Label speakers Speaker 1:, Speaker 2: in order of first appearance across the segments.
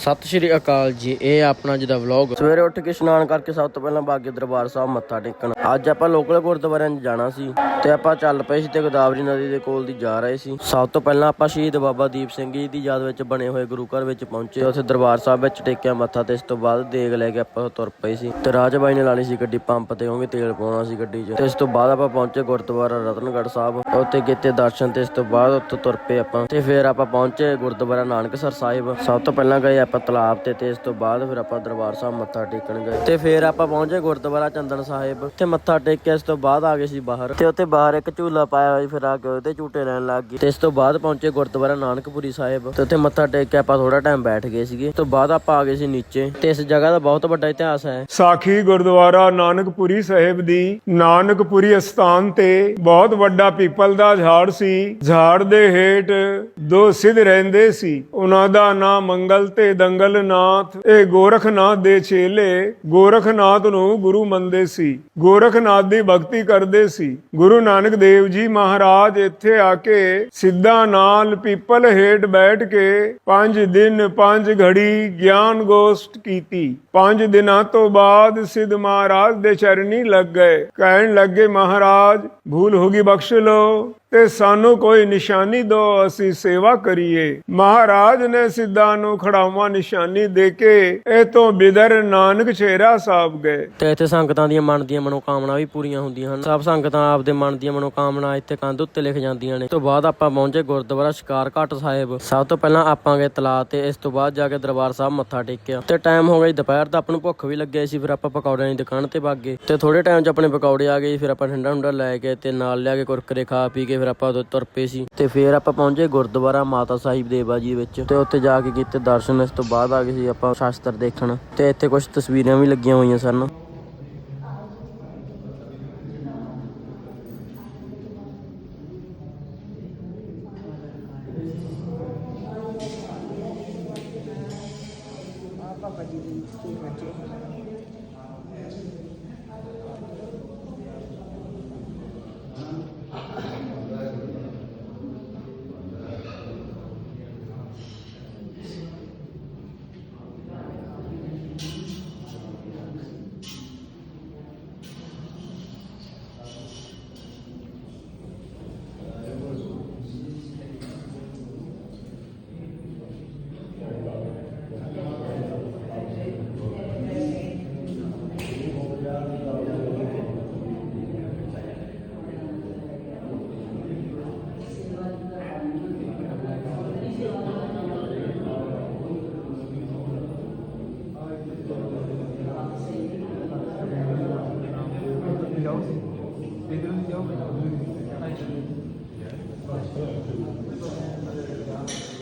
Speaker 1: ਸਤਿ ਸ਼੍ਰੀ ਅਕਾਲ ਜੀ, ਇਹ ਆਪਣਾ ਜਿਹਦਾ ਵਲੌਗ ਸਵੇਰੇ ਉੱਠ ਕੇ ਇਸ਼ਨਾਨ ਕਰਕੇ ਸਭ ਤੋਂ ਪਹਿਲਾਂ ਬਾਗੇ ਦਰਬਾਰ ਸਾਹਿਬ ਮੱਥਾ ਟੇਕਣ। ਅੱਜ ਆਪਾਂ ਲੋਕਲ ਗੁਰਦੁਆਰਿਆਂ 'ਚ ਜਾਣਾ ਸੀ ਤੇ ਆਪਾਂ ਚੱਲ ਪਏ ਸੀ ਤੇ ਗੋਦਾਵਰੀ ਨਦੀ ਦੇ ਕੋਲ ਦੀ ਜਾ ਰਹੇ ਸੀ। ਸਭ ਤੋਂ ਪਹਿਲਾਂ ਆਪਾਂ ਸ਼ਹੀਦ ਬਾਬਾ ਦੀਪ ਸਿੰਘ ਜੀ ਦੀ ਯਾਦ ਵਿੱਚ ਬਣੇ ਹੋਏ ਗੁਰੂ ਘਰ ਵਿੱਚ ਪਹੁੰਚੇ। ਉੱਥੇ ਦਰਬਾਰ ਸਾਹਿਬ ਵਿੱਚ ਟੇਕਿਆ ਮੱਥਾ ਤੇ ਇਸ ਤੋਂ ਬਾਅਦ ਦੇਗ ਲੈ ਕੇ ਆਪਾਂ ਤੁਰ ਪਏ ਸੀ। ਤੇ ਰਾਜ ਬਾਈ ਨੇ ਲਾਣੀ ਸੀ ਗੱਡੀ ਪੰਪ ਤੇ ਉਹਨੇ ਤੇਲ ਪਾਉਣਾ ਸੀ ਗੱਡੀ 'ਚ। ਤੇ ਇਸ ਤੋਂ ਬਾਅਦ ਆਪਾਂ ਪਹੁੰਚੇ ਗੁਰਦੁਆਰਾ ਰਤਨਗੜ੍ਹ ਸਾਹਿਬ। ਉੱਥੇ ਕੀਤੇ ਦਰਸ਼ਨ ਤੇ ਇਸ ਤੋਂ ਬਾਅਦ ਉੱਥੋਂ ਤੁਰ ਪਏ ਆਪਾਂ। ਤੇ ਫਿਰ ਆਪਾਂ ਪਹੁੰਚੇ ਗੁਰਦੁਆਰਾ ਨਾਨਕਸਰ ਸਾਹਿਬ। ਸਭ ਤੋਂ ਪਹਿਲਾਂ ਗਏ ਆਪਾਂ ਤਲਾਬ ਤੇ ਤੇ ਇਸ ਤੋਂ ਬਾਅਦ ਫਿਰ ਆਪਾਂ ਦਰਬਾਰ ਸਾਹਿਬ ਮੱਥਾ ਟੇਕਣ ਗਏ। ਤੇ ਫਿਰ ਆਪਾਂ ਪਹੁੰਚੇ ਗੁਰਦੁਆਰਾ ਚੰਦਨ ਸਾਹਿਬ। ਤੇ ਮੱਥਾ ਟੇਕ ਕੇ ਇਸ ਤੋਂ ਬਾਅਦ ਆ ਗਏ ਸੀ ਬਾਹਰ। ਤੇ ਉੱਥੇ ਬਾਹਰ ਇੱਕ ਝੂਲਾ ਪਾਇਆ ਹੋਇਆ ਫਿਰ ਆ ਕੇ ਉਹਦੇ ਝੂਟੇ ਲੈਣ ਲੱਗ ਗਏ। ਤੇ ਇਸ ਤੋਂ ਬਾਅਦ ਪਹੁੰਚੇ ਗੁਰਦੁਆਰਾ ਨਾਨਕਪੁਰੀ ਸਾਹਿਬ। ਤੇ ਉੱਥੇ ਮੱਥਾ ਟੇਕ ਕੇ ਆਪਾਂ ਥੋੜਾ ਟਾਈਮ ਬੈਠ ਗਏ ਸੀਗੇ। ਤੋਂ ਬਾਅਦ ਆਪਾਂ ਆ ਗਏ ਸੀ ਨੀਚੇ। ਤੇ ਇਸ ਜਗ੍ਹਾ ਦਾ ਬਹੁਤ ਵੱਡਾ ਇਤਿਹਾਸ ਹੈ।
Speaker 2: ਸਾਖੀ ਗੁਰਦੁਆਰਾ ਨਾਨਕਪੁਰੀ ਸਾਹਿਬ ਦੀ ਨਾਨਕਪੁਰੀ ਅਸਥਾਨ ਤੇ ਬਹੁਤ ਵੱਡਾ ਪੀਪਲ ਦਾ ਝਾੜ ਸੀ। ਝਾੜ ਦੇ ਹੇਠ ਦੋ ਸਿੱਧ ਰਹਿੰਦੇ ਸੀ। ਉਹਨਾਂ ਦਾ ਨਾਮ ਮੰਗਲ ਤੇ ਦੰਗਲ ਨਾਥ, ਇਹ ਗੋਰਖਨਾਥ ਦੇ ਚੇਲੇ ਗੋਰਖਨਾਥ ਨੂੰ ਗੁਰੂ ਮੰਨਦੇ ਸੀ। ਗੋਰਖਨਾਥ ਦੀ ਭਗਤੀ ਕਰਦੇ ਸੀ। ਗੁਰੂ ਨਾਨਕ ਦੇਵ ਜੀ ਮਹਾਰਾਜ ਇੱਥੇ ਆ ਕੇ ਸਿੱਧਾ ਨਾਲ ਪੀਪਲ ਹੇਠ ਬੈਠ ਕੇ ਪੰਜ ਦਿਨ, ਪੰਜ ਘੜੀ ਗਿਆਨ ਗੋਸ਼ਟ ਕੀਤੀ। ਪੰਜ ਦਿਨਾਂ ਤੋਂ ਬਾਅਦ ਸਿੱਧ ਮਹਾਰਾਜ ਦੇ ਚਰਨੀ ਲੱਗ ਗਏ। ਕਹਿਣ ਲੱਗੇ, ਮਹਾਰਾਜ, ਭੂਲ ਹੋ ਗਈ ਬਖਸ਼ ਲਓ। ਤੇ ਸਾਨੂੰ ਕੋਈ ਨਿਸ਼ਾਨੀ ਦਿਓ ਅਸੀਂ ਸੇਵਾ ਕਰੀਏ। ਮਹਾਰਾਜ ਨੇ ਸਿੱਧਾਂ ਨੂੰ ਖੜਾਵਾਂ ਨਿਸ਼ਾਨੀ ਦੇ ਕੇ ਇਹ ਤੋਂ ਬਿਦਰ ਨਾਨਕ ਚੇਰਾ ਸਾਹਿਬ ਗਏ।
Speaker 1: ਤੇ ਇੱਥੇ ਸੰਗਤਾਂ ਦੀਆਂ ਮਨ ਦੀਆਂ ਮਨੋਕਾਮਨਾ ਵੀ ਪੂਰੀਆਂ ਹੁੰਦੀਆਂ ਹਨ। ਸਭ ਸੰਗਤਾਂ ਆਪਦੇ ਮਨ ਦੀਆਂ ਮਨੋਕਾਮਨਾ ਇੱਥੇ ਕੰਧ ਉੱਤੇ ਲਿਖ ਜਾਂਦੀਆਂ ਨੇ। ਤੋਂ ਬਾਅਦ ਆਪਾਂ ਪਹੁੰਚੇ ਗੁਰਦੁਆਰਾ ਸ਼ਿਕਾਰ ਘਾਟ ਸਾਹਿਬ। ਸਭ ਤੋਂ ਪਹਿਲਾਂ ਆਪਾਂ ਗਏ ਤਲਾ ਤੇ, ਇਸ ਤੋਂ ਬਾਅਦ ਜਾ ਕੇ ਦਰਬਾਰ ਸਾਹਿਬ ਮੱਥਾ ਟੇਕਿਆ। ਤੇ ਟਾਈਮ ਹੋ ਗਿਆ ਜੀ ਦੁਪਹਿਰ ਦਾ, ਆਪਾਂ ਨੂੰ ਭੁੱਖ ਵੀ ਲੱਗਿਆ ਸੀ, ਫਿਰ ਆਪਾਂ ਪਕੌੜਿਆਂ ਦੀ ਦੁਕਾਨ ਤੇ ਵਗ ਗਏ। ਤੇ ਥੋੜੇ ਟਾਈਮ 'ਚ ਆਪਣੇ ਪਕੌੜੇ ਆ ਗਏ, ਫਿਰ ਆਪਾਂ ਠੰਡਾ ਠੰਡਾ ਲੈ ਕੇ ਤੇ ਨਾਲ ਲਿਆ ਕੇ ਕੁਰਕਰੇ ਖਾ ਪੀ ਕੇ ਫਿਰ ਆਪਾਂ ਉਦੋਂ ਤੁਰ ਪਏ ਸੀ। ਤੇ ਫਿਰ ਆਪਾਂ ਪਹੁੰਚੇ ਗੁਰਦੁਆਰਾ ਮਾਤਾ ਸਾਹਿਬ ਦੇਵਾ ਜੀ ਵਿੱਚ। ਤੇ ਉੱਥੇ ਜਾ ਕੇ ਕੀਤੇ ਦਰਸ਼ਨ, ਇਸ ਤੋਂ ਬਾਅਦ ਆ ਗਏ ਸੀ ਆਪਾਂ ਸ਼ਾਸਤਰ ਦੇਖਣ। ਤੇ ਇੱਥੇ ਕੁਝ ਤਸਵੀਰਾਂ ਵੀ ਲੱਗੀਆਂ ਹੋਈਆਂ ਸਨ।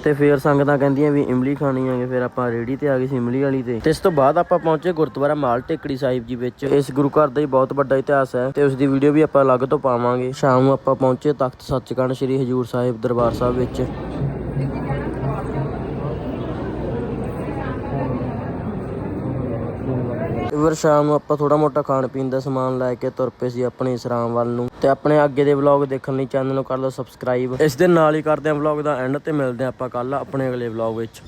Speaker 1: ਤੇ ਫੇਰ ਸੰਗਤਾਂ ਕਹਿੰਦੀਆਂ ਵੀ ਇਮਲੀ ਖਾਣੀ ਆਗੇ ਫਿਰ ਆਪਾਂ ਰੇੜੀ ਤੇ ਆ ਗਏ ਸੀ ਇਮਲੀ ਵਾਲੀ ਤੇ। ਤੇ ਇਸ ਤੋਂ ਬਾਅਦ ਆਪਾਂ ਪਹੁੰਚੇ ਗੁਰਦੁਆਰਾ ਮਾਲ ਟੇਕੜੀ ਸਾਹਿਬ ਜੀ ਵਿੱਚ। ਇਸ ਗੁਰੂ ਘਰ ਦਾ ਹੀ ਬਹੁਤ ਵੱਡਾ ਇਤਿਹਾਸ ਹੈ ਤੇ ਉਸ ਦੀ ਵੀਡੀਓ ਵੀ ਆਪਾਂ ਅਲੱਗ ਤੋਂ ਪਾਵਾਂਗੇ। ਸ਼ਾਮ ਨੂੰ ਆਪਾਂ ਪਹੁੰਚੇ ਤਖਤ ਸੱਚਖੰਡ ਸ੍ਰੀ ਹਜੂਰ ਸਾਹਿਬ ਦਰਬਾਰ ਸਾਹਿਬ ਵਿੱਚ। ਤੇ ਫਿਰ ਸ਼ਾਮ ਨੂੰ ਆਪਾਂ ਥੋੜਾ ਮੋਟਾ ਖਾਣ ਪੀਣ ਦਾ ਸਮਾਨ ਲੈ ਕੇ ਤੁਰ ਪਏ ਸੀ ਆਪਣੇ ਇਸਰਾਮ ਵੱਲ ਨੂੰ। ਤੇ ਆਪਣੇ ਅੱਗੇ ਦੇ ਵਲੌਗ ਦੇਖਣ ਲਈ ਚੈਨਲ ਨੂੰ ਕਰ ਲਓ ਸਬਸਕ੍ਰਾਈਬ ਇਸ ਦੇ ਨਾਲ ਹੀ ਕਰਦੇ ਆਂ ਵਲੌਗ ਦਾ ਐਂਡ ਤੇ ਮਿਲਦੇ ਆਂ ਆਪਾਂ ਕੱਲ ਆਪਣੇ ਅਗਲੇ ਵਲੌਗ ਵਿੱਚ।